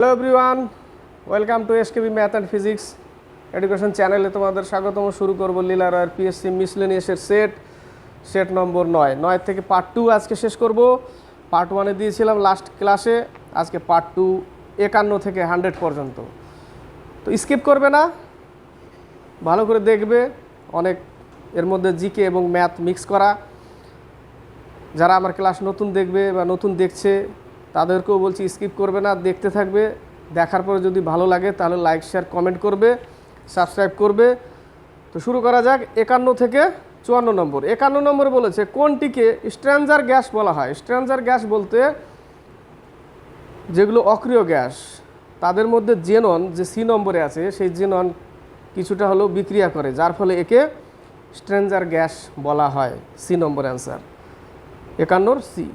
Hello everyone welcome to SKB math and physics education চ্যানেলে তোমাদের স্বাগতম। শুরু করব লীলা রয়ের পিএসসি মিসলেনিয়াসের সেট সেট নম্বর নয়। নয় থেকে পার্ট টু আজকে শেষ করব। পার্ট ওয়ানে দিয়েছিলাম লাস্ট ক্লাসে আজকে পার্ট টু একান্ন থেকে হান্ড্রেড পর্যন্ত। তো স্কিপ করবে না, ভালো করে দেখবে অনেক এর মধ্যে জিকে এবং ম্যাথ মিক্স করা। যারা আমার ক্লাস নতুন দেখবে বা নতুন দেখছে তাদেরকেও বলছি স্কিপ করবে না, দেখতে থাকবে। দেখার পরে যদি ভালো লাগে, তাহলে লাইক শেয়ার কমেন্ট করবে সাবস্ক্রাইব করবে। তো শুরু করা যাক, একান্ন থেকে চুয়ান্ন নম্বর। একান্ন নম্বর বলেছে, কোনটিকে স্ট্র্যাঞ্জার গ্যাস বলা হয়? স্ট্র্যাঞ্জার গ্যাস বলতে যেগুলো অক্রিয় গ্যাস, তাদের মধ্যে জেনন যে সি নম্বরে আছে, সেই জেনন কিছুটা হলেও বিক্রিয়া করে, যার ফলে একে স্ট্রেঞ্জার গ্যাস বলা হয় সি নম্বর অ্যান্সার একান্নর সি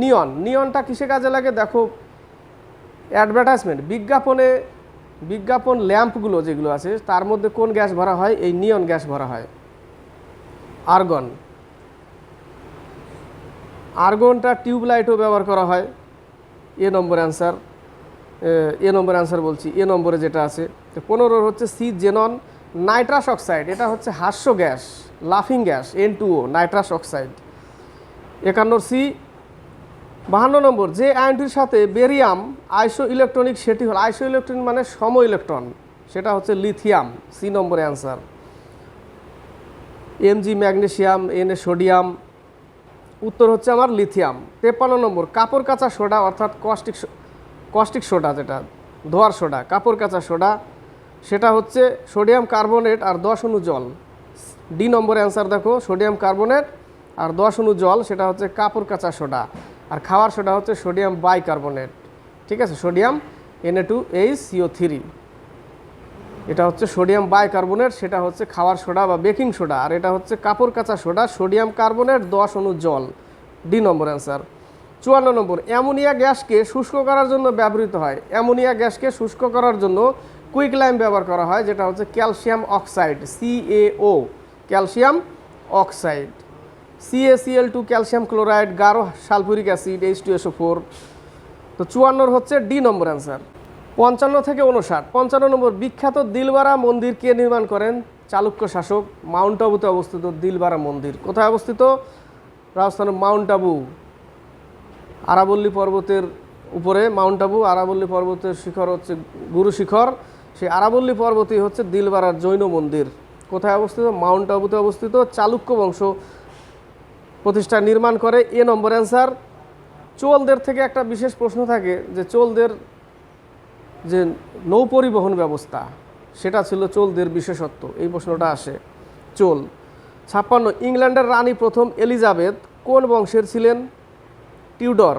নিয়ন, নিয়নটা কিসে কাজে লাগে? দেখো অ্যাডভার্টাইজমেন্ট বিজ্ঞাপনে, বিজ্ঞাপন ল্যাম্পগুলো যেগুলো আছে, তার মধ্যে কোন গ্যাস ভরা হয়? এই নিয়ন গ্যাস ভরা হয়। আর্গন। আর্গনটা টিউবলাইটও ব্যবহার করা হয়। এ নম্বর অ্যান্সার এ নম্বর অ্যান্সার বলছি, এ নম্বরে যেটা আছে, তো পনেরো হচ্ছে সি জেনন নাইট্রাস অক্সাইড, এটা হচ্ছে হাস্য গ্যাস, লাফিং gas N two O nitrous oxide. একান্নর C বাহান্ন নম্বর, যে আয়নটির সাথে বেরিয়াম আইসো ইলেকট্রনিক সেটি হল আইসো ইলেকট্রনিক মানে সম ইলেকট্রন সেটা হচ্ছে লিথিয়াম সি নম্বরে answer M G magnesium N A sodium উত্তর হচ্ছে আমার লিথিয়াম। তেপ্পান্ন নম্বর, কাপড় কাঁচা সোডা, অর্থাৎ কস্টিক কস্টিক সোডা যেটা, ধোয়ার সোডা, কাপড় কাঁচা সোডা, সেটা হচ্ছে সোডিয়াম কার্বনেট আর দশ অণু জল। ডি নম্বর অ্যান্সার দেখো সোডিয়াম কার্বনেট আর দশ অণু জল, সেটা হচ্ছে কাপড় কাঁচা সোডা। আর খাওয়ার সোডা হচ্ছে সোডিয়াম বাইকার্বনেট। ঠিক আছে? Sodium N A two H C O three এটা হচ্ছে সোডিয়াম বাইকার্বনেট, সেটা হচ্ছে খাওয়ার সোডা বা বেকিং সোডা। আর এটা হচ্ছে কাপড় কাঁচা সোডা, সোডিয়াম কার্বনেট, দশ অণু জল। D number answer. চুয়ান্ন নম্বর, অ্যামোনিয়া গ্যাসকে শুষ্ক করার জন্য ব্যবহৃত হয়। অ্যামোনিয়া গ্যাসকে শুষ্ক করার জন্য কুইক লাইম ব্যবহার করা হয়, যেটা হচ্ছে calcium oxide C A O calcium oxide. C A C L two calcium chloride Garo sulphuric acid H two S O four তো চুয়ান্নর হচ্ছে ডি নম্বর অ্যান্সার পঞ্চান্ন থেকে উনষাট পঞ্চান্ন নম্বর, বিখ্যাত দিলবারা মন্দির কে নির্মাণ করেন? চালুক্য শাসক, মাউন্ট আবুতে অবস্থিত দিলবারা মন্দির। কোথায় অবস্থিত? রাজস্থানের মাউন্ট আবু। আরাবল্লী পর্বতের উপরে, মাউন্ট আবু, আরাবল্লী পর্বতের শিখর হচ্ছে গুরু শিখর। সেই আরাবল্লী পর্বতই হচ্ছে দিলবারার জৈন মন্দির। কোথায় অবস্থিত? মাউন্ট আবুতে অবস্থিত চালুক্য বংশ। প্রতিষ্ঠা নির্মাণ করে। এ নম্বর অ্যান্সার, চোলদের থেকে একটা বিশেষ প্রশ্ন থাকে যে চোলদের যে নৌ পরিবহন ব্যবস্থা, সেটা ছিল চোলদের বিশেষত্ব। এই প্রশ্নটা আসে। চোল, ছাপ্পান্ন, ইংল্যান্ডের রানী প্রথম এলিজাবেথ কোন বংশের ছিলেন? Tudor,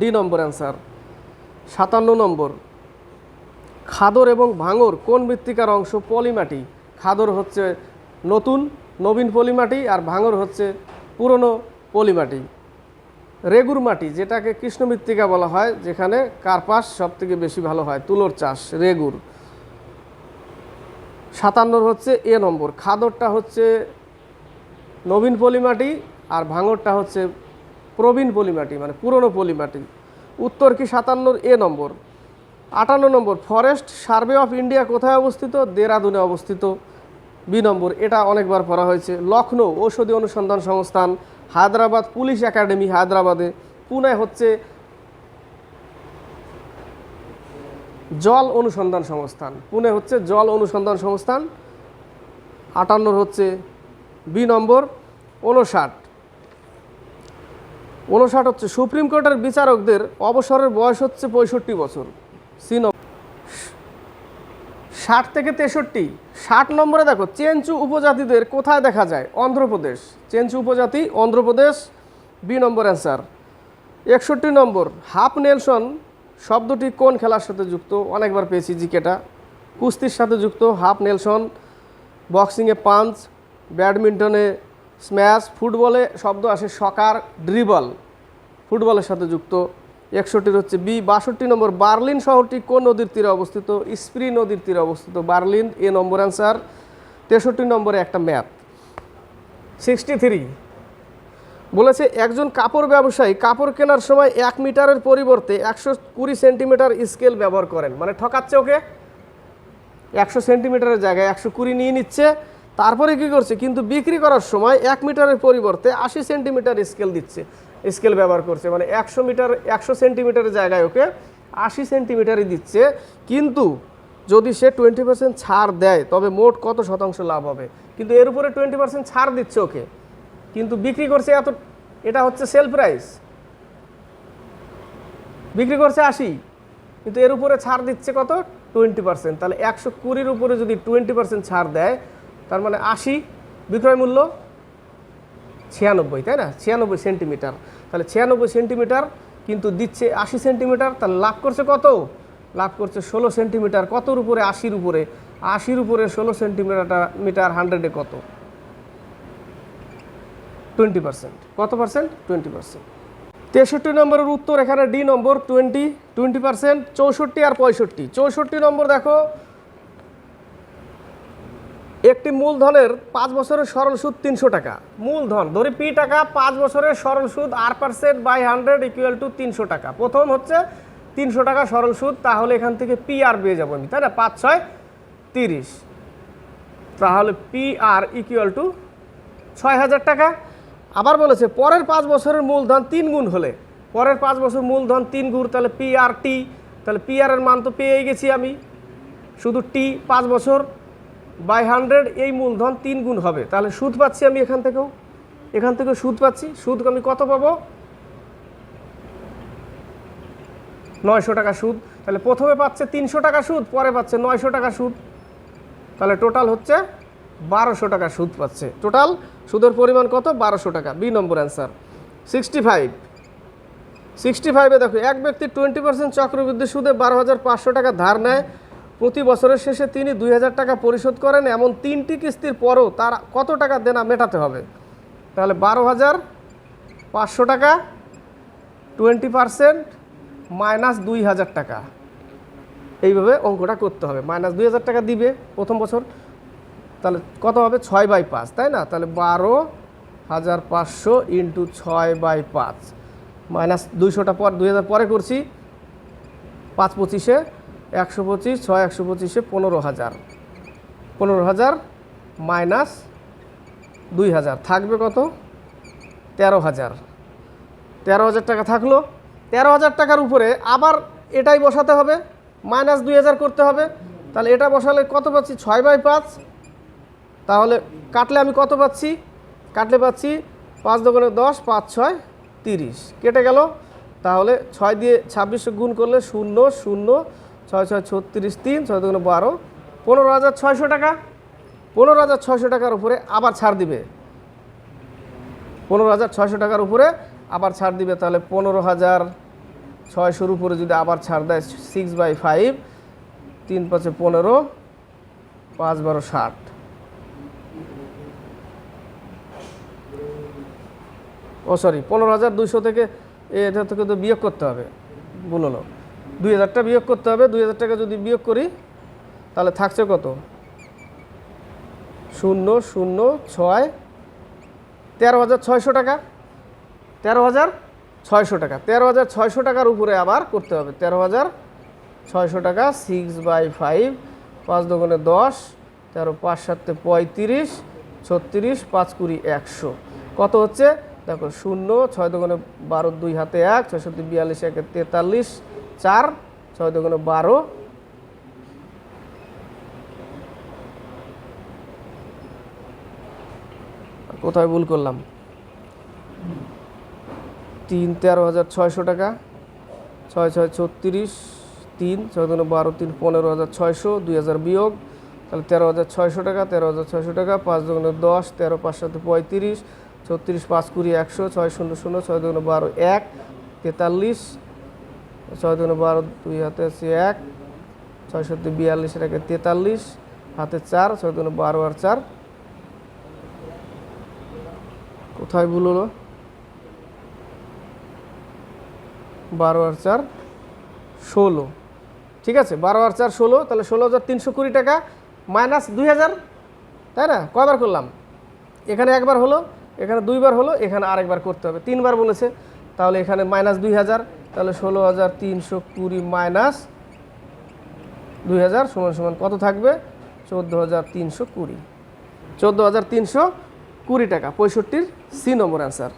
D number answer. সাতান্ন নম্বর, খাদর এবং ভাঙর কোন মৃত্তিকার অংশ পলিমাটি? খাদর হচ্ছে নতুন, নবীন পলিমাটি, আর ভাঙর হচ্ছে পুরনো পলিমাটি, রেগুর মাটি, যেটাকে কৃষ্ণ মৃত্তিকা বলা হয়, যেখানে কার্পাস সব থেকে বেশি ভালো হয়, তুলোর চাষ, রেগুর। সাতান্নর হচ্ছে এ নম্বর, খাদরটা হচ্ছে নবীন পলিমাটি আর ভাঙরটা হচ্ছে প্রবীণ পলিমাটি মানে পুরনো পলিমাটি। উত্তর কি সাতান্নর এ নম্বর? আটান্ন number, forest survey of India কোথায় অবস্থিত? দেরাদুনে অবস্থিত। বি নম্বর, এটা অনেকবার পড়া হয়েছে। লখনৌ ঔষধি অনুসন্ধান সংস্থান, হায়দ্রাবাদ পুলিশ একাডেমি হায়দ্রাবাদে। পুনে হচ্ছে জল অনুসন্ধান সংস্থান। পুনে হচ্ছে জল অনুসন্ধান সংস্থান। আটান্নর হচ্ছে বি নম্বর উনষাট উনষাট হচ্ছে, সুপ্রিম কোর্টের বিচারকদের অবসরের বয়স হচ্ছে পঁয়ষট্টি বছর। সি ষাট থেকে তেষট্টি। ষাট নম্বরে দেখো, চেঞ্চু উপজাতিদের কোথায় দেখা যায়? অন্ধ্রপ্রদেশ। চেঞ্চু উপজাতি, অন্ধ্রপ্রদেশ, বি নম্বর অ্যান্সার। একষট্টি নম্বর, হাফ নেলসন শব্দটি কোন খেলার সাথে যুক্ত? অনেকবার পেয়েছি জিকেটা। কুস্তির সাথে যুক্ত, হাফ নেলসন, বক্সিংয়ে পাঞ্চ, ব্যাডমিন্টনে স্ম্যাশ, ফুটবলে শব্দ আসে সকার, ড্রিবল। ফুটবলের সাথে যুক্ত। একষট্টির হচ্ছে বি, বাষট্টি নম্বর বার্লিন শহরটি কোন নদীর তীরে অবস্থিত? স্প্রি নদীর তীরে অবস্থিত। Berlin, A number answer. তেষট্টি নম্বরে একটা ম্যাথ সিক্সটি থ্রি। বলেছে, একজন কাপড় ব্যবসায়ী কাপড় কেনার সময় এক মিটারের পরিবর্তে একশো কুড়ি সেন্টিমিটার স্কেল ব্যবহার করেন। মানে ঠকাচ্ছে ওকে। একশো সেন্টিমিটারের জায়গায় একশো কুড়ি নিয়ে নিচ্ছে। তারপরে কি করছে? কিন্তু বিক্রি করার সময় এক মিটারের পরিবর্তে আশি সেন্টিমিটার স্কেল দিচ্ছে। স্কেল ব্যবহার করছে। মানে একশো মিটার, একশো সেন্টিমিটারের জায়গায় ওকে আশি সেন্টিমিটারই দিচ্ছে। কিন্তু যদি সে টোয়েন্টি পার্সেন্ট ছাড় দেয়, তবে মোট কত শতাংশ লাভ হবে? কিন্তু এর উপরে টোয়েন্টি পার্সেন্ট ছাড় দিচ্ছে ওকে। কিন্তু বিক্রি করছে এত, এটা হচ্ছে সেল প্রাইস বিক্রি করছে আশি, কিন্তু এর উপরে ছাড় দিচ্ছে কত? টোয়েন্টি পার্সেন্ট তাহলে একশো কুড়ির উপরে যদি টোয়েন্টি পার্সেন্ট ছাড় দেয়, তার মানে আশি, বিক্রয় মূল্য ছিয়ানব্বই, তাই না? ছিয়ানব্বই সেন্টিমিটার তাহলে ছিয়ানব্বই সেন্টিমিটার কিন্তু দিচ্ছে আশি সেন্টিমিটার তাহলে লাভ করছে কত? লাভ করছে ষোলো সেন্টিমিটার। কতর উপরে? আশির উপরে। আশির উপরে ষোলো সেন্টিমিটার মিটার হান্ড্রেডে কত? Twenty percent. কত পার্সেন্ট? Twenty percent. তেষট্টি নম্বরের উত্তর এখানে D number, twenty twenty percent, চৌষট্টি আর পঁয়ষট্টি। চৌষট্টি নম্বর দেখো একটি মূলধনের পাঁচ বছরের সরল সুদ তিনশো টাকা। মূলধন, ধরি পি টাকা, পাঁচ বছরের সরল সুদ আর percent by hundred equal to তিনশো টাকা। প্রথম হচ্ছে তিনশো টাকা সরল সুদ, তাহলে এখান থেকে পি আর পেয়ে যাব আমি, তাই না? পাঁচ, ছয়, তিরিশ। তাহলে পি আর ইকুয়াল টু ছয় হাজার টাকা। আবার বলেছে, পরের পাঁচ বছরের মূলধন তিন গুণ হলে। পরের পাঁচ বছর মূলধন তিন গুণ, তাহলে পি আর টি, তাহলে পি আর এর মান তো পেয়েই গেছি আমি। শুধু টি পাঁচ বছর বাই হান্ড্রেড এই মূলধন তিন গুণ হবে। তাহলে সুদ পাচ্ছি আমি এখান থেকেও? এখান থেকেও সুদ পাচ্ছি। সুদ আমি কত পাবো? নয়শো টাকা সুদ। তাহলে প্রথমে পাচ্ছে তিনশো টাকা সুদ, পরে পাচ্ছে নয়শো টাকা সুদ। তাহলে টোটাল হচ্ছে বারোশো টাকা সুদ পাচ্ছে। টোটাল সুদের পরিমাণ কত? বারোশো টাকা। B number answer sixty five sixty ফাইভে দেখো, এক ব্যক্তি টোয়েন্টি পার্সেন্ট চক্রবৃদ্ধি সুদে বারো হাজার পাঁচশো টাকা ধার নেয়। প্রতি বছরের শেষে তিনি দুই হাজার টাকা পরিশোধ করেন, এমন তিনটি কিস্তির পরও তার কত টাকা দেনা মেটাতে হবে? তাহলে বারো হাজার পাঁচশো টাকা, টোয়েন্টি পার্সেন্ট মাইনাস দুই হাজার টাকা। এইভাবে অঙ্কটা করতে হবে। মাইনাস দুই হাজার টাকা দিবে প্রথম বছর, তাহলে কত হবে? ছয় বাই পাঁচ, তাই না? তাহলে বারো হাজার পাঁচশো ইন্টু ছয় বাই পাঁচ, মাইনাস দুইশোটা পর দুই হাজার পরে করছি, পাঁচ পঁচিশে একশো পঁচিশ, ছয় একশো পঁচিশে পনেরো হাজার। পনেরো হাজার মাইনাস দুই হাজার। থাকবে কত? তেরো হাজার। তেরো হাজার টাকা থাকল। তেরো হাজার টাকার উপরে আবার এটাই বসাতে হবে। মাইনাস দুই হাজার করতে হবে। তাহলে এটা বসালে কত পাচ্ছি? ছয় বাই পাঁচ। তাহলে কাটলে আমি কত পাচ্ছি? কাটলে পাচ্ছি পাঁচ দোকানে দশ, পাঁচ ছয়, তিরিশ। কেটে গেল। তাহলে ছয় দিয়ে ছাব্বিশে গুণ করলে শূন্য শূন্য। ছয় ছয় ছত্রিশ তিন, ছয় দোকানে বারো। পনেরো হাজার ছয়শো টাকা। পনেরো হাজার ছয়শো টাকার উপরে আবার ছাড় দিবে। পনেরো হাজার ছয়শো টাকার উপরে আবার ছাড় দিবে। তাহলে পনেরো হাজার ছয়শোর উপরে যদি আবার ছাড় দেয় সিক্স বাই ফাইভ তিন পাঁচে পনেরো, পাঁচ বারো ষাট। ও সরি পনেরো হাজার দুশো থেকে এটা থেকে তো বিয়োগ করতে হবে। ভুল হলো। দুই হাজারটা বিয়োগ করতে হবে, দুই হাজার টাকা যদি বিয়োগ করি, তাহলে থাকছে কত? শূন্য শূন্য, ছয়, তেরো হাজার ছয়শো টাকা। তেরো হাজার ছয়শো টাকা। তেরো হাজার ছয়শো টাকার উপরে আবার করতে হবে। তেরো হাজার ছয়শো টাকা সিক্স বাই ফাইভ পাঁচ দোকানে দশ, তেরো পাঁচ সাতে পঁয়ত্রিশ, ছত্রিশ, পাঁচ কুড়ি একশো। কত হচ্ছে? দেখো, শূন্য, ছয় দোকানে বারো দুই হাতে এক, ছয় সাতে বিয়াল্লিশ, একে তেতাল্লিশ চার, ছয় দোকানে বারো। কোথায় ভুল করলাম? তিন, তেরো হাজার ছয়শো টাকা। ছয় ছয়, ছত্রিশ, তিন, ছয় দুগুণে বারো, তিন, পনেরো হাজার ছয়শো, দুই হাজার বিয়োগ। তাহলে তেরো হাজার ছয়শো টাকা, তেরো হাজার ছয়শো টাকা, পাঁচ দুগুণে দশ, তেরো, পাঁচ সাথে পঁয়ত্রিশ, ছত্রিশ, পাঁচ, কুড়ি, একশো, ছয়, শূন্য শূন্য, ছয় দুগুণে বারো, এক, তেতাল্লিশ ছয় দুগুণে বারো, দুই হাতে আছে এক, ছয় সাথে বিয়াল্লিশ এটাকে তেতাল্লিশ, হাতে চার, ছয় দুগুণে বারো আর চার। কোথায় ভুল হলো? বারো আর চার, ষোলো। ঠিক আছে, বারো আর চার, ষোলো, তাহলে ষোলো হাজার তিনশো কুড়ি টাকা মাইনাস দুই হাজার, তাই না? কয়বার করলাম? এখানে একবার হলো, এখানে দুইবার হলো, এখানে আরেকবার করতে হবে। তিনবার বলেছে, তাহলে এখানে মাইনাস দুই হাজার তাহলে ষোলো হাজার তিনশো কুড়ি মাইনাস দুই হাজার সমান সমান কত থাকবে? চোদ্দ হাজার তিনশো কুড়ি। চোদ্দ হাজার তিনশো কুড়ি টাকা। পঁয়ষট্টির সি নম্বর অ্যান্সার।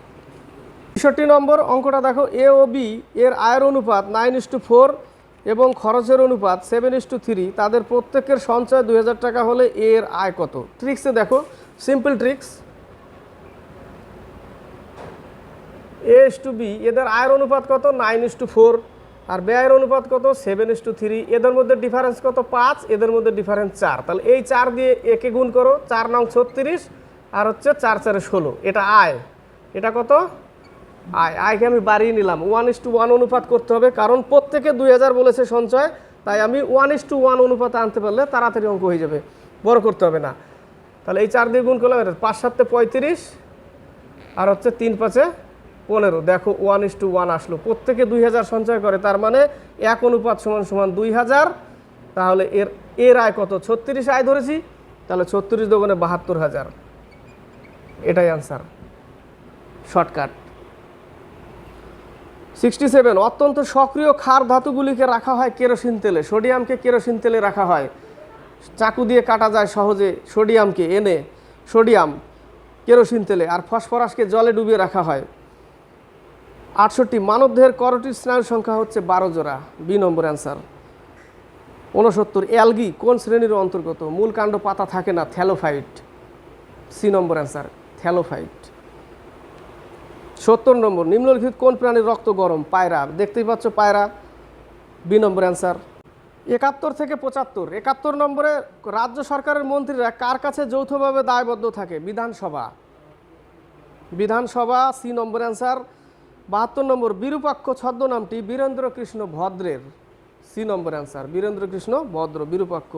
তেষট্টি নম্বর অঙ্কটা দেখো, এ ও বি এর আয়ের অনুপাত নাইন ইস টু ফোর এবং খরচের অনুপাত সেভেন ইস টু থ্রি। তাদের প্রত্যেকের সঞ্চয় দুই হাজার টাকা হলে এর আয় কত? ট্রিক্সে দেখো, simple tricks. A is to B এদের আয়ের অনুপাত কত? নাইন ইস টু ফোর আর ব্যয়ের অনুপাত কত? সেভেন ইস টু থ্রি এদের মধ্যে ডিফারেন্স কত? পাঁচ, এদের মধ্যে ডিফারেন্স চার। তাহলে এই চার দিয়ে একে গুণ করো, চার নং ছত্রিশ, আর হচ্ছে চার চারে ষোলো। এটা আয় এটা কত? আয় আয়কে আমি বাড়িয়ে নিলাম। ওয়ান ইস টু ওয়ান অনুপাত করতে হবে, কারণ প্রত্যেকে দুই হাজার বলেছে সঞ্চয়, তাই আমি ওয়ান ইস টু ওয়ান অনুপাত আনতে পারলে তাড়াতাড়ি অঙ্ক হয়ে যাবে, বড় করতে হবে না। তাহলে এই চার দিয়ে গুণ করলাম, এটা পাঁচ সাতে পঁয়ত্রিশ, আর হচ্ছে তিন পাঁচে পনেরো। দেখো ওয়ান ইস টু ওয়ান আসলো। প্রত্যেকে দুই হাজার সঞ্চয় করে, তার মানে এক অনুপাত সমান সমান দুই হাজার। তাহলে এর এর আয় কত? ছত্রিশ আয় ধরেছি, তাহলে ছত্রিশ দোকানে বাহাত্তর হাজার। এটাই আনসার শর্টকাট সিক্সটি সেভেন অত্যন্ত সক্রিয় ক্ষার ধাতুগুলিকে রাখা হয় কেরোসিন তেলে। সোডিয়ামকে কেরোসিন তেলে রাখা হয়। চাকু দিয়ে কাটা যায় সহজে সোডিয়ামকে, এনে সোডিয়াম, কেরোসিন তেলে। আর ফসফরাসকে জলে ডুবিয়ে রাখা হয়। আটষট্টি মানবদেহের করটির স্নায়ুর সংখ্যা হচ্ছে বারো জোড়া। B number answer. ঊনসত্তর, অ্যালগি কোন শ্রেণির অন্তর্গত? মূল কাণ্ড পাতা থাকে না, থ্যালোফাইট। সি নম্বর অ্যান্সার, থ্যালোফাইট। সত্তর নম্বর, নিম্নলিখিত কোন প্রাণীর রক্ত গরম? পায়রা। দেখতেই পাচ্ছ পায়রা। B number answer. একাত্তর থেকে পঁচাত্তর। একাত্তর নম্বরে রাজ্য সরকারের মন্ত্রীরা কার কাছে যৌথভাবে দায়বদ্ধ থাকে? বিধানসভা। বিধানসভা, সি নম্বর অ্যান্সার। বাহাত্তর নম্বর বিরূপাক্ষ ছদ্মনামটি Birendra Krishna ভদ্রের C number answer Birendra Krishna Bhadra Virupaksha.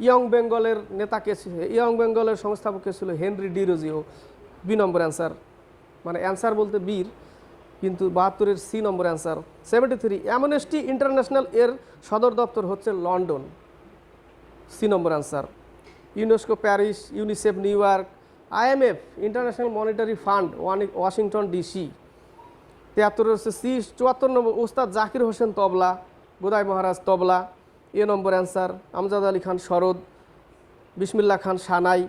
Young বেঙ্গলের নেতাকে ইয়ং বেঙ্গলের সংস্থাপক ছিল Henry Derozio B number answer মানে অ্যান্সার বলতে বীর, কিন্তু বাহাত্তরের C number answer seventy three Amnesty International এর সদর দপ্তর হচ্ছে London C number answer UNESCO Paris UNICEF New York IMF International Monetary Fund Washington DC তিয়াত্তর হচ্ছে সি, চুয়াত্তর নম্বর উস্তাদ জাকির হোসেন তবলা গোদাই মহারাজ তবলা, A number answer Amjad Ali Khan sarod, Bismillah Khan সানাই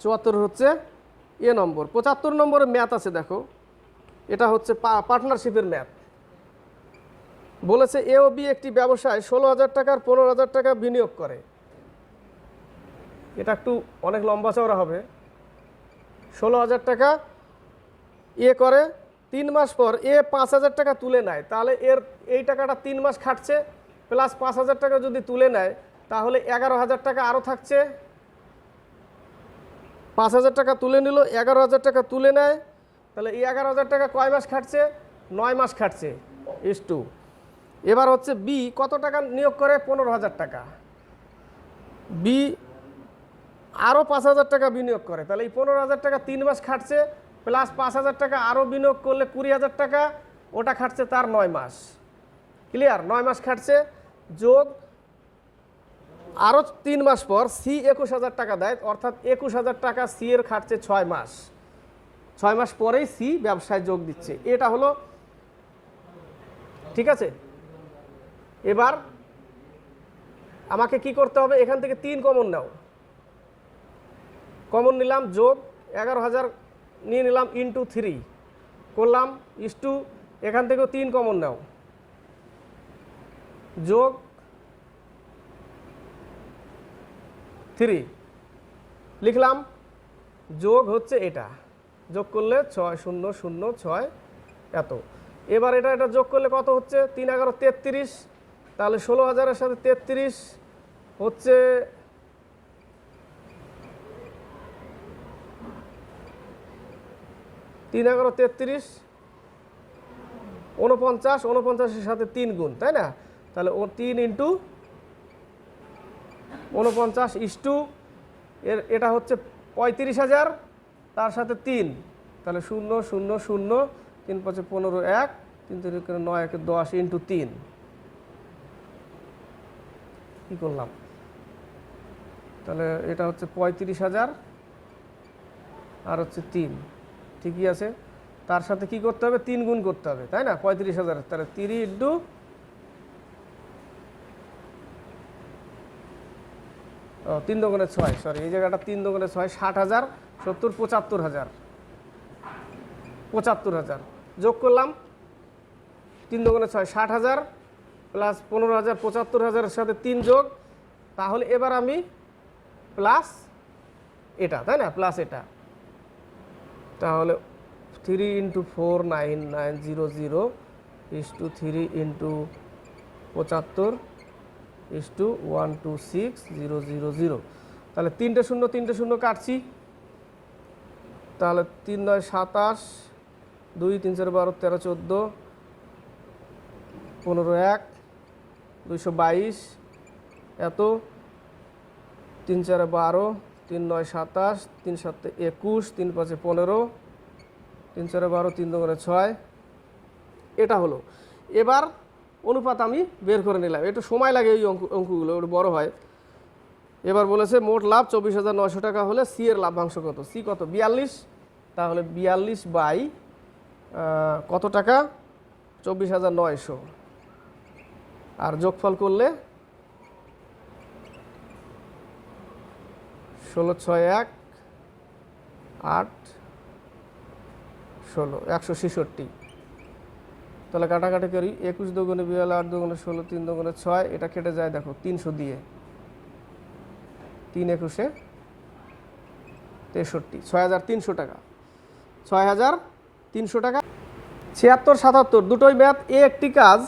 চুয়াত্তর হচ্ছে এ নম্বর। পঁচাত্তর নম্বরে ম্যাথ আছে, দেখো। এটা হচ্ছে পার্টনারশিপের ম্যাথ। বলেছে এ ও বি একটি ব্যবসায় ষোলো হাজার টাকার পনেরো হাজার টাকা বিনিয়োগ করে। এটা একটু অনেক লম্বা চওড়া হবে। ষোলো হাজার টাকা এ করে তিন মাস পর এ পাঁচ হাজার টাকা তুলে নেয়, তাহলে এর এই টাকাটা তিন মাস খাটছে, প্লাস পাঁচ হাজার টাকা যদি তুলে নেয়, তাহলে এগারো হাজার টাকা আরও থাকছে। পাঁচ হাজার টাকা তুলে নিল, এগারো হাজার টাকা তুলে নেয়, তাহলে এই এগারো হাজার টাকা কয় মাস খাটছে? নয় মাস খাটছে ইস টু। এবার হচ্ছে বি, কত টাকা নিয়োগ করে? পনেরো হাজার টাকা। বি আরও পাঁচ হাজার টাকা বিনিয়োগ করে, তাহলে এই পনেরো হাজার টাকা তিন মাস খাটছে প্লাস পাঁচ হাজার টাকা আরও বিনিয়োগ করলে কুড়ি হাজার টাকা, ওটা খাটছে তার নয় মাস। ক্লিয়ার? নয় মাস খাটছে। যোগ আরও তিন মাস পর সি একুশ হাজার টাকা দেয়, অর্থাৎ একুশ হাজার টাকা সি এর খাটছে ছয় মাস। ছয় মাস পরেই সি ব্যবসায় যোগ দিচ্ছে। এটা হলো ঠিক আছে? এবার আমাকে কি করতে হবে? এখান থেকে তিন কমন নাও। কমন নিলাম, যোগ এগারো হাজার নিয়ে নিলাম ইন্টু থ্রি করলাম ইস টু এখান থেকেও তিন কমন নাও। যোগ থ্রি লিখলাম, যোগ হচ্ছে এটা। যোগ করলে ছয় শূন্য শূন্য ছয় এত। এবার এটা এটা যোগ করলে কত হচ্ছে? তিন এগারো তেত্রিশ। তাহলে ষোলো হাজারের সাথে তেত্রিশ হচ্ছে তিন এগারো তেত্রিশ উনপঞ্চাশ উনপঞ্চাশের সাথে তিন গুণ, তাই না? তাহলে ও তিন ইন্টু উনপঞ্চাশ ইস্টু এর, এটা হচ্ছে পঁয়ত্রিশ হাজার, তার সাথে তিন। তাহলে শূন্য শূন্য শূন্য, তিন পাঁচে পনেরো এক, তিন তিন নয় একে দশ ইন্টু তিন। কী করলাম? তাহলে এটা হচ্ছে পঁয়ত্রিশ হাজার, আর হচ্ছে তিন। ঠিকই আছে। তার সাথে কি করতে হবে? তিন গুণ করতে হবে, তাই না? পঁয়ত্রিশ হাজার। তাহলে তিরি ইন্টু ও, তিন দোকানে ছয় সরি এই জায়গাটা তিন দোকানে ছয়, ষাট হাজার, সত্তর, পঁচাত্তর হাজার। পঁচাত্তর হাজার। যোগ করলাম, তিন দোকানে ছয়, ষাট হাজার প্লাস পনেরো হাজার, পঁচাত্তর হাজারের সাথে তিন যোগ, তাহলে এবার আমি প্লাস এটা, তাই না? প্লাস এটা। তাহলে three into four nine nine zero zero is to three into পঁচাত্তর is to one two six zero zero zero তাহলে তিনটে শূন্য তিনটে শূন্য কাটছি। তাহলে তিন নয় সাতাশ, দুই তিন চার বারো তেরো চোদ্দ, পনেরো এক, দুইশো বাইশ, এত। তিন চারে বারো তিন নয় সাতাশ, তিন সাতে একুশ, তিন পাঁচে পনেরো, তিন চারে বারো, তিন দোকানে ছয়। এটা হলো। এবার অনুপাত আমি বের করে নিলাম। একটু সময় লাগে এই অঙ্ক অঙ্কগুলো, একটু বড় হয়। এবার বলেছে মোট লাভ চব্বিশ হাজার নশো টাকা হলে সি এর লাভ্যাংশ কত? সি কত? বিয়াল্লিশ। তাহলে বিয়াল্লিশ বাই কত টাকা? চব্বিশ হাজার নয়শো। আর যোগফল করলে ষোলো ছয় এক, আট ষোলো, একশো ছেষট্টি। তাহলে কাটাকাটি করি, একুশ দোকানে বিয়াল আট দোকানে ষোলো, তিন দোকানে ছয়, এটা কেটে যায় দেখো, তিনশো দিয়ে। তিন একুশে তেষট্টি, ছয় হাজার তিনশো টাকা। ছয় হাজার তিনশো টাকা। ছিয়াত্তর, সাতাত্তর, দুটোই ম্যাথ এ একটি কাজ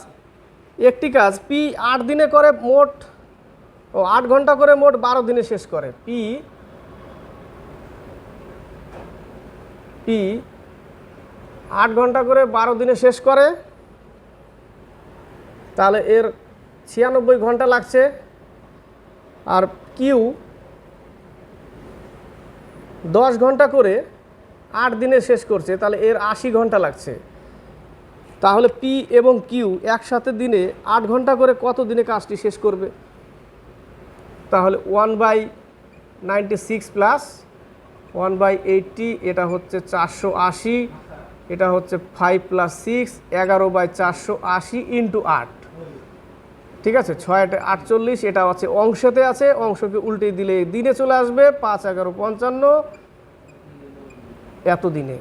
একটি কাজ, পি আট দিনে করে মোট, ও আট ঘণ্টা করে মোট বারো দিনে শেষ করে। পি পি আট ঘণ্টা করে বারো দিনে শেষ করে। তাহলে এর ছিয়ানব্বই ঘণ্টা লাগছে। আর কিউ দশ ঘণ্টা করে আট দিনে শেষ করছে, তাহলে এর আশি ঘণ্টা লাগছে। তাহলে পি এবং কিউ একসাথে দিনে আট ঘণ্টা করে কত দিনে কাজটি শেষ করবে? তাহলে one by ninety six plus one by eighty, এটা হচ্ছে চারশো আশি, এটা হচ্ছে ফাইভ প্লাস সিক্স, এগারো বাই চারশো আশি ইন্টু আট। ঠিক আছে ছয়টা আটচল্লিশ, এটা আছে অংশতে আছে, অংশকে উল্টে দিলে দিনে চলে আসবে, পাঁচ এগারো পঞ্চান্ন এত দিনে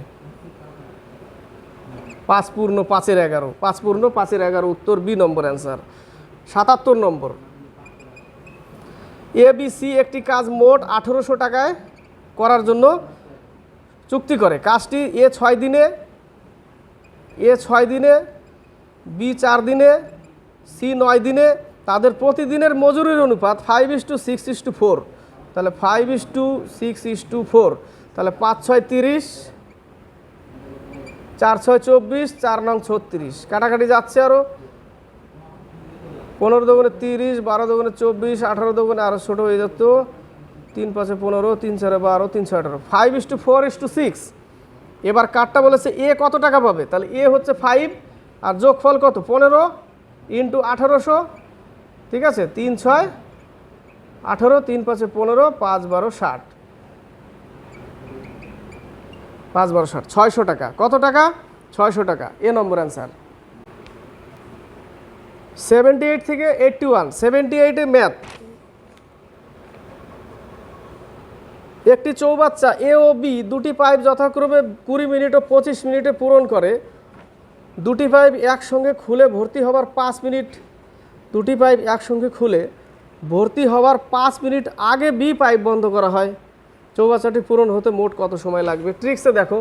পাঁচ পূর্ণ পাঁচের এগারো, পাঁচ পূর্ণ পাঁচের এগারো উত্তর, বি নম্বর অ্যান্সার, সাতাত্তর নম্বর। এ বি সি একটি কাজ মোট আঠেরোশো টাকায় করার জন্য চুক্তি করে। কাজটি এ ছয় দিনে, এ ছয় দিনে, বি চার দিনে, সি নয় দিনে, তাদের প্রতিদিনের মজুরির অনুপাত five is to six is to four তাহলে five is to six is to four তাহলে পাঁচ ছয় তিরিশ, চার ছয় চব্বিশ, চার নং ছত্রিশ। কাটাকাটি যাচ্ছে আরও পনেরো দোকানে তিরিশ, বারো দোকানে চব্বিশ, আঠারো দোকানে আরও ছোটো হয়ে যেত তিন পাঁচে পনেরো, তিন চারে বারো, তিন ছয় আঠারো। Five is to four is to six এবার কার্ডটা বলেছে এ কত টাকা পাবে? তাহলে এ হচ্ছে ফাইভ আর যোগফল কত? পনেরো ইন্টু আঠারোশো। ঠিক আছে? তিন ছয়, আঠারো, তিন পাঁচে পনেরো, পাঁচ বারো, ষাট। পাঁচ বারো, ষাট। ছয়শো টাকা। কত টাকা? ছয়শো টাকা। A number answer seventy eight থেকে এইটটি ওয়ান সেভেন্টি এইটে ম্যাথ একটি চৌবাচ্চা এ ও বি দুটি পাইপ যথাক্রমে কুড়ি মিনিট ও পঁচিশ মিনিটে পূরণ করে। দুটি পাইপ একসঙ্গে খুলে ভর্তি হবার পাঁচ মিনিট। দুটি পাইপ একসঙ্গে খুলে ভর্তি হওয়ার পাঁচ মিনিট আগে বি পাইপ বন্ধ করা হয়। চৌবাচ্চাটি পূরণ হতে মোট কত সময় লাগবে? ট্রিক্সে দেখো।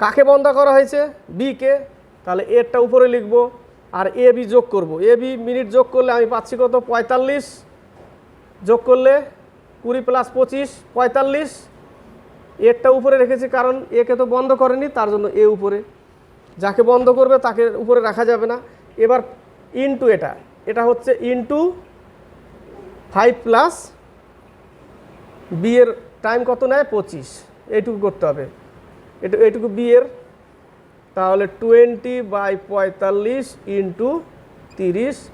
কাকে বন্ধ করা হয়েছে? বি কে। তাহলে এরটা উপরে লিখব আর এ বি যোগ করব। এ বি মিনিট যোগ করলে আমি পাচ্ছি কত? পঁয়তাল্লিশ। যোগ করলে কুড়ি প্লাস পঁচিশ, পঁয়তাল্লিশ। এরটা উপরে রেখেছি কারণ একে তো বন্ধ করেনি, তার জন্য এ উপরে। যাকে বন্ধ করবে তাকে উপরে রাখা যাবে না। এবার ইনটু এটা। এটা হচ্ছে ইনটু ফাইভ প্লাস বিয়ের টাইম কত নেয়? পঁচিশ। এইটুকু করতে হবে। এটা, এইটুকু বিয়ের তাহলে টোয়েন্টি বাই পঁয়তাল্লিশ ইন্টু তিরিশ।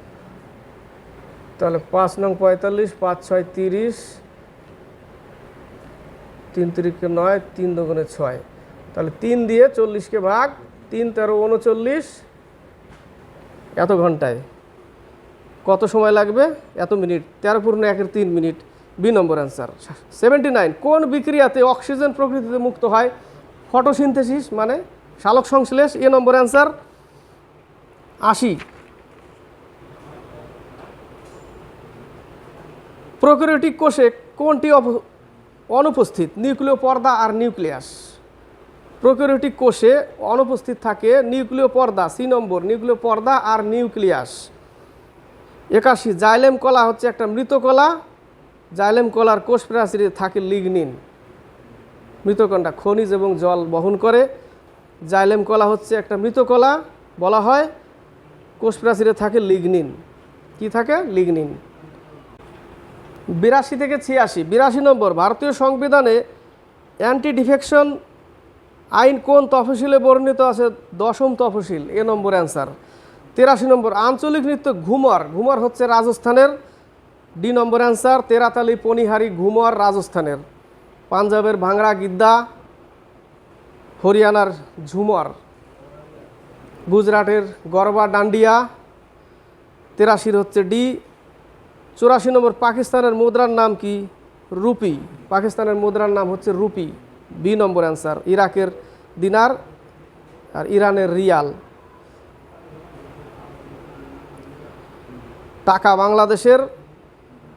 তাহলে পাঁচ নং পঁয়তাল্লিশ, পাঁচ ছয় তিরিশ। তিন তিরিখে নয়, তিন দোকানে ছয়। তাহলে তিন দিয়ে চল্লিশকে ভাগ, তিন তেরো উনচল্লিশ, এত ঘন্টায়। কত সময় লাগবে? এত মিনিট। তেরো পূর্ণ একের তিন minute. B number answer. Seventy nine, কোন বিক্রিয়াতে অক্সিজেন প্রকৃতিতে মুক্ত হয়? ফটোসিনথেসিস মানে সালোক সংশ্লেষ, এ নম্বর অ্যান্সার। আশি। প্রোক্যারিওটিক কোষে কোনটি অনুপস্থিত, নিউক্লিয় পর্দা আর নিউক্লিয়াস। প্রোক্যারিওটিক কোষে অনুপস্থিত থাকে নিউক্লিয় পর্দা, সি নম্বর, নিউক্লিয় পর্দা আর নিউক্লিয়াস। একাশি, জাইলেম কলা হচ্ছে একটা মৃত কলা, জাইলেম কলার কোষ প্রাচীরে থাকে লিগনিন। মৃতকণা খনিজ এবং জল বহন করে। জাইলেম কলা হচ্ছে একটা মৃত কলা, বলা হয় কোষ প্রাচীরে থাকে লিগনিন। কি থাকে? লিগনিন। বিরাশি থেকে ছিয়াশি, বিরাশি নম্বর, ভারতীয় সংবিধানে অ্যান্টি ডিফেকশন আইন কোন তফসিলে বর্ণিত আছে? দশম তফসিল, এ নম্বর অ্যান্সার তেরাশি নম্বর, আঞ্চলিক নৃত্য ঘুমর ঘুমর হচ্ছে রাজস্থানের, ডি নম্বর অ্যান্সার তেরাতালি, পনিহারি, ঘুমর রাজস্থানের। পাঞ্জাবের ভাংড়া গিদ্দা, হরিয়ানার ঝুমর। গুজরাটের গরবা ডান্ডিয়া, তেরাশির হচ্ছে ডি চুরাশি নম্বর, পাকিস্তানের মুদ্রার নাম কি? রুপি। পাকিস্তানের মুদ্রার নাম হচ্ছে রুপি। বি নম্বর অ্যান্সার, ইরাকের দিনার আর ইরানের রিয়াল। টাকা বাংলাদেশের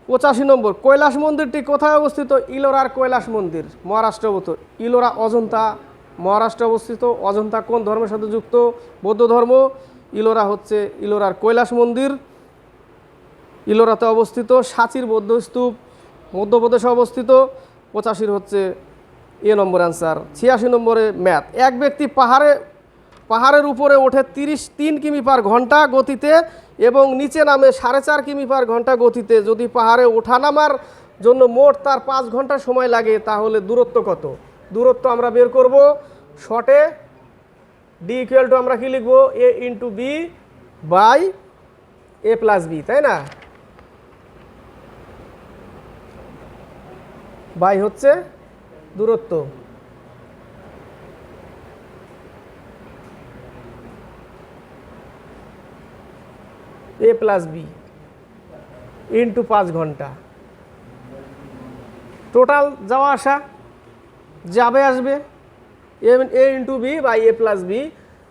পঁচাশি নম্বর, কৈলাস মন্দিরটি কোথায় অবস্থিত? ইলোরার কৈলাস মন্দির। মহারাষ্ট্র অবস্থিত। ইলোরা অজন্তা। মহারাষ্ট্রে অবস্থিত। অজন্তা কোন ধর্মের সাথে যুক্ত? বৌদ্ধ ধর্ম। ইলোরা হচ্ছে ইলোরার কৈলাস মন্দির। ইলোরাতে অবস্থিত, সাঁচির বৌদ্ধস্তূপ মধ্যপ্রদেশে অবস্থিত, পঁচাশির হচ্ছে এ নম্বর অ্যান্সার ছিয়াশি নম্বরে ম্যাথ এক ব্যক্তি পাহাড়ে, পাহাড়ের উপরে ওঠে তিরিশ তিন কিমি পার ঘণ্টা গতিতে এবং নিচে নামে সাড়ে চার কিমি পার ঘণ্টা গতিতে। যদি পাহাড়ে ওঠা নামার জন্য মোট তার পাঁচ ঘণ্টা সময় লাগে, তাহলে দূরত্ব কত? দূরত্ব আমরা বের করব শর্টে ডি ইকুয়াল টু আমরা কি লিখব? A into B by A plus B তাই না? বাই হচ্ছে দূরত্ব। এ প্লাস বি ইন্টু পাঁচ ঘণ্টা। টোটাল যাওয়া আসা যাবে আসবে। A A into B by A plus B.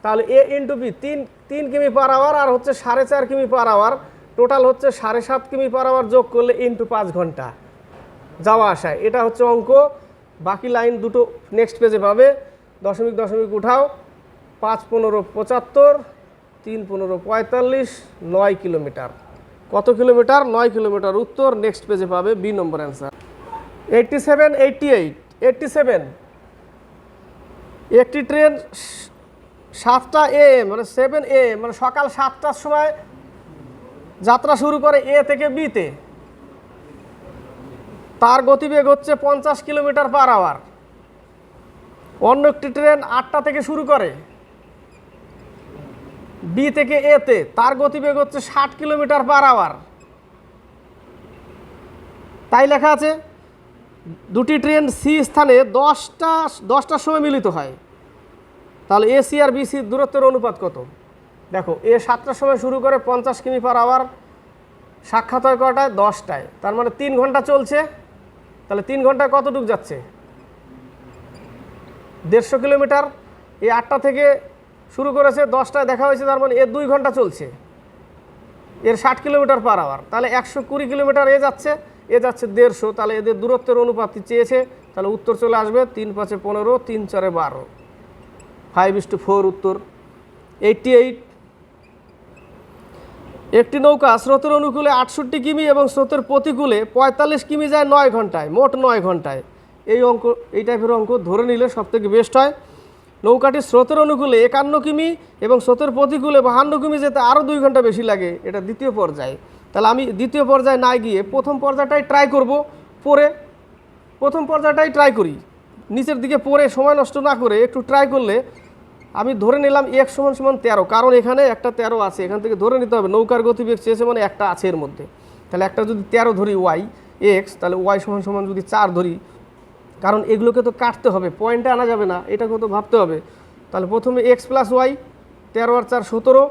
তাহলে এ ইন্টু বি তিন তিন কিমি পার আওয়ার আর হচ্ছে সাড়ে চার কিমি পার আওয়ার। টোটাল হচ্ছে সাড়ে সাত কিমি পার আওয়ার যোগ করলে ইন্টু পাঁচ ঘণ্টা। যাওয়া আসায়। এটা হচ্ছে অঙ্ক। বাকি লাইন দুটো নেক্সট পেজে পাবে। দশমিক দশমিক উঠাও। পাঁচ, পনেরো, পঁচাত্তর, তিন, পনেরো, পঁয়তাল্লিশ, নয় কিলোমিটার। কত কিলোমিটার? নয় কিলোমিটার উত্তর। নেক্সট পেজে পাবে B number answer eighty seven eighty eight eighty seven একটি ট্রেন সাতটা এ মানে সেভেন এ মানে সকাল সাতটার সময় যাত্রা শুরু করে এ থেকে বিতে তার গতিবেগ হচ্ছে পঞ্চাশ কিলোমিটার পার আওয়ার অন্য একটি ট্রেন আটটা থেকে শুরু করে বি থেকে এতে তার গতিবেগ হচ্ছে ষাট কিলোমিটার পার আওয়ার তাই লেখা আছে, দুটি ট্রেন সি স্থানে দশটা, দশটার সময় মিলিত হয়। তাহলে এ সি আর বিসির দূরত্বের অনুপাত কত? দেখো এ সাতটার সময় শুরু করে পঞ্চাশ কিমি পার আওয়ার সাক্ষাৎ হয় কটায়? দশটায়। তার মানে তিন ঘণ্টা চলছে। তাহলে তিন ঘন্টায় কতটুক যাচ্ছে? দেড়শো কিলোমিটার। এই আটটা থেকে শুরু করেছে, দশটায় দেখা হয়েছে, তার মানে এর দুই ঘণ্টা চলছে। এর ষাট কিলোমিটার পার আওয়ার। তাহলে একশো কুড়ি কিলোমিটার এ যাচ্ছে এ যাচ্ছে দেড়শো। তাহলে এদের দূরত্বের অনুপাতটি চেয়েছে, তাহলে উত্তর চলে আসবে তিন পাঁচে পনেরো, তিন চারে বারো। ফাইভ ইস টু ফোর উত্তর। এইটটি এইট একটি নৌকা স্রোতের অনুকূলে আটষট্টি কিমি এবং স্রোতের প্রতিকূলে পঁয়তাল্লিশ কিমি যায় নয় ঘন্টায় মোট নয় ঘন্টায় এই অঙ্ক, এই টাইপের অঙ্ক ধরে নিলে সবথেকে বেস্ট হয়। নৌকাটি স্রোতের অনুকূলে একান্ন কিমি এবং স্রোতের প্রতিকূলে বাহান্ন কিমি যেতে আরও দুই ঘণ্টা বেশি লাগে, এটা দ্বিতীয় পর্যায়ে। তাহলে আমি দ্বিতীয় পর্যায়ে না গিয়ে প্রথম পর্যায়টাই ট্রাই করব, পরে প্রথম পর্যায়টাই ট্রাই করি। নিচের দিকে পরে সময় নষ্ট না করে একটু ট্রাই করলে আমি ধরে নিলাম এক সমান সমান তেরো, কারণ এখানে একটা তেরো আছে, এখান থেকে ধরে নিতে হবে নৌকার গতিবেগ চেয়েছে মানে একটা আছে এর মধ্যে। তাহলে একটা যদি তেরো ধরি ওয়াই এক্স তাহলে ওয়াই সমান সমান যদি চার ধরি, কারণ এগুলোকে তো কাটতে হবে পয়েন্টে আনা যাবে না, এটাকে তো ভাবতে হবে। তাহলে প্রথমে এক্স প্লাস ওয়াই তেরো আর চার সতেরো,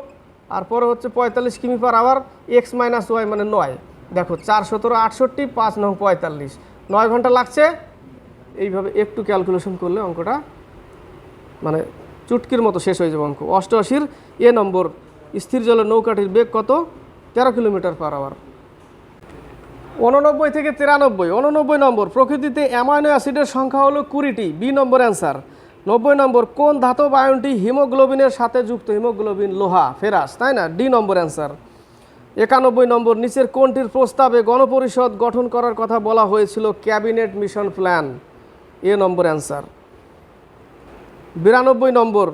আর পরে হচ্ছে পঁয়তাল্লিশ কিমি per hour x minus y মানে নয়। দেখো, চার সতেরো আটষট্টি, পাঁচ নং পঁয়তাল্লিশ। নয় ঘণ্টা লাগছে, এইভাবে একটু ক্যালকুলেশন করলে অঙ্কটা মানে চুটকির মতো শেষ হয়ে যাবে অঙ্ক। অষ্টআশির এ নম্বর, স্থির জলের নৌকাটির বেগ কত? তেরো কিলোমিটার পার আওয়ার উননব্বই থেকে তিরানব্বই, উননব্বই নম্বর, প্রকৃতিতে অ্যামাইনো অ্যাসিডের সংখ্যা হলো কুড়িটি, বি নম্বর অ্যান্সার নব্বই নম্বর, কোন ধাতব আয়নটি হিমোগ্লোবিনের সাথে যুক্ত? হিমোগ্লোবিন লোহা, ফেরাস, তাই না? ডি নম্বর অ্যান্সার একানব্বই নম্বর, নিচের কোনটির প্রস্তাবে গণপরিষদ গঠন করার কথা বলা হয়েছিল cabinet mission plan? A number answer বিরানব্বই নম্বর।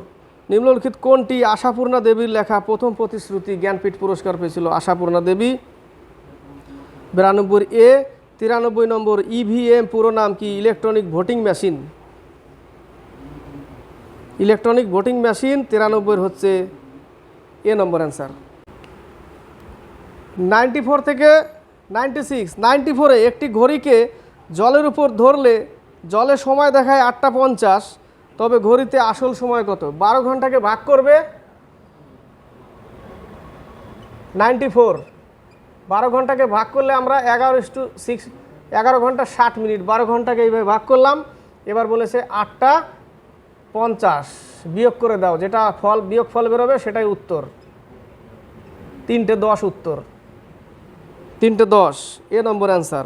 নিম্নলিখিত কোনটি আশাপূর্ণা দেবীর লেখা প্রথম প্রতিশ্রুতি জ্ঞানপীঠ পুরস্কার পেয়েছিল আশাপূর্ণা দেবী? বিরানব্বই এ, তিরানব্বই নম্বর ইভিএম পুরো নাম কি electronic voting machine? Electronic voting machine, তিরানব্বই হচ্ছে A number answer. Ninety four থেকে নাইনটি সিক্স, নাইনটি ফোরে একটি ঘড়িকে জলের উপর ধরলে জলে সময় দেখায় আটটা পঞ্চাশ তবে ঘড়িতে আসল সময় কত? বারো ঘন্টাকে ভাগ করবে নাইনটি ফোর। বারো ঘন্টাকে ভাগ করলে আমরা এগারো ইস টু সিক্স, এগারো ঘণ্টা ষাট মিনিট। বারো ঘন্টাকে এইভাবে ভাগ করলাম। এবার বলেছে আটটা পঞ্চাশ। বিয়োগ করে দাও। যেটা ফল, বিয়োগ ফল বেরোবে সেটাই উত্তর। তিনটে দশ উত্তর। তিনটে দশ। A number answer.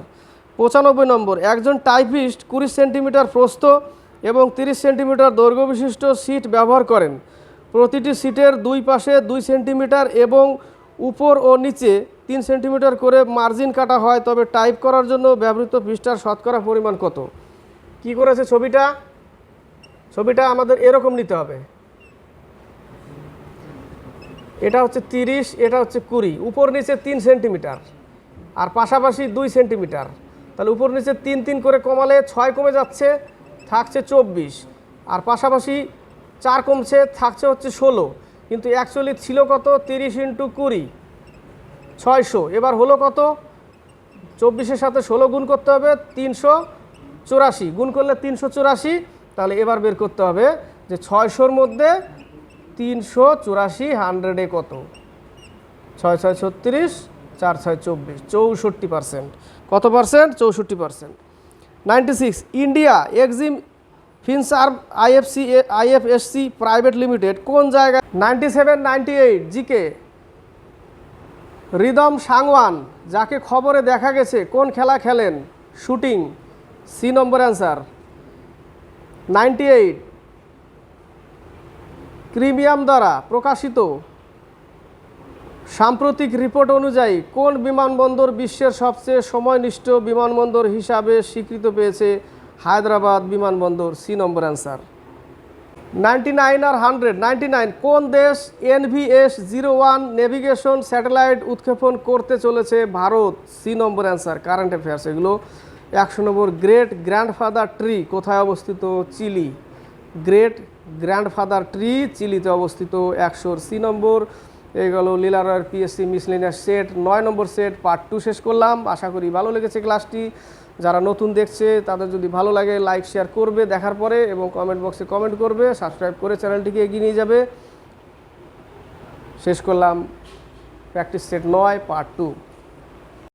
পঁচানব্বই নম্বর। একজন টাইপিস্ট কুড়ি সেন্টিমিটার প্রস্থ এবং তিরিশ সেন্টিমিটার দৈর্ঘ্য বিশিষ্ট সিট ব্যবহার করেন। প্রতিটি সিটের দুই পাশে দুই সেন্টিমিটার এবং উপর ও নিচে তিন সেন্টিমিটার করে মার্জিন কাটা হয়, তবে টাইপ করার জন্য ব্যবহৃত পৃষ্ঠার শতকরা পরিমাণ কত? কি করেছে ছবিটা? ছবিটা আমাদের এরকম নিতে হবে। এটা হচ্ছে তিরিশ, এটা হচ্ছে কুড়ি। উপর নিচে তিন সেন্টিমিটার আর পাশাপাশি দুই সেন্টিমিটার। তাহলে উপর নিচে তিন তিন করে কমালে ছয় কমে যাচ্ছে। থাকছে চব্বিশ। আর পাশাপাশি চার কমছে, থাকছে হচ্ছে ষোলো। কিন্তু অ্যাকচুয়ালি ছিল কত? তিরিশ ইন্টু কুড়ি, ছয়শো। এবার হলো কত? চব্বিশের সাথে ষোলো গুণ করতে হবে, তিনশো চুরাশি। গুণ করলে তিনশো চুরাশি, তাহলে এবার বের করতে হবে যে ছয়শোর মধ্যে তিনশো চুরাশি হান্ড্রেডে কত? ছয় ছয় ছত্রিশ, চার ছয় চব্বিশ, চৌষট্টি পার্সেন্ট কত পার্সেন্ট চৌষট্টি percent ninety six, India Exim Finserv IFC IFSC private limited, কোন জায়গায়? Ninety seven, ninety eight, GK. Rhythm Sangwan, যাকে খবরে দেখা গেছে, কোন খেলা খেলেন? Shooting, C number answer. Ninety eight, ক্রিমিয়াম দ্বারা প্রকাশিত। সাম্প্রতিক রিপোর্ট অনুযায়ী কোন বিমানবন্দর বিশ্বের সবচেয়ে সময়নিষ্ঠ বিমানবন্দর হিসাবে স্বীকৃত পেয়েছে হায়দ্রাবাদ বিমানবন্দর? C number answer. Ninety nine আর হান্ড্রেড। নাইনটি নাইন, কোন দেশ NVS zero one navigation satellite উৎক্ষেপণ করতে চলেছে? Bharat. C number answer. Current affairs, এগুলো। একশো নম্বর, গ্রেট গ্র্যান্ডফাদার ট্রি, কোথায় অবস্থিত? চিলি। গ্রেট গ্র্যান্ডফাদার ট্রি, চিলিতে অবস্থিত। একশোর সি নম্বর এই গেল লীলারয়ের পিএসসি মিসলিনিয়াস সেট নয় নম্বর সেট পার্ট টু শেষ করলাম। আশা করি ভালো লেগেছে ক্লাসটি যারা নতুন দেখছে, তাদের যদি ভালো লাগে লাইক শেয়ার করবে দেখার পরে এবং কমেন্ট বক্সে কমেন্ট করবে। সাবস্ক্রাইব করে চ্যানেলটিকে এগিয়ে নিয়ে যাবে। শেষ করলাম। প্র্যাকটিস সেট নয় পার্ট টু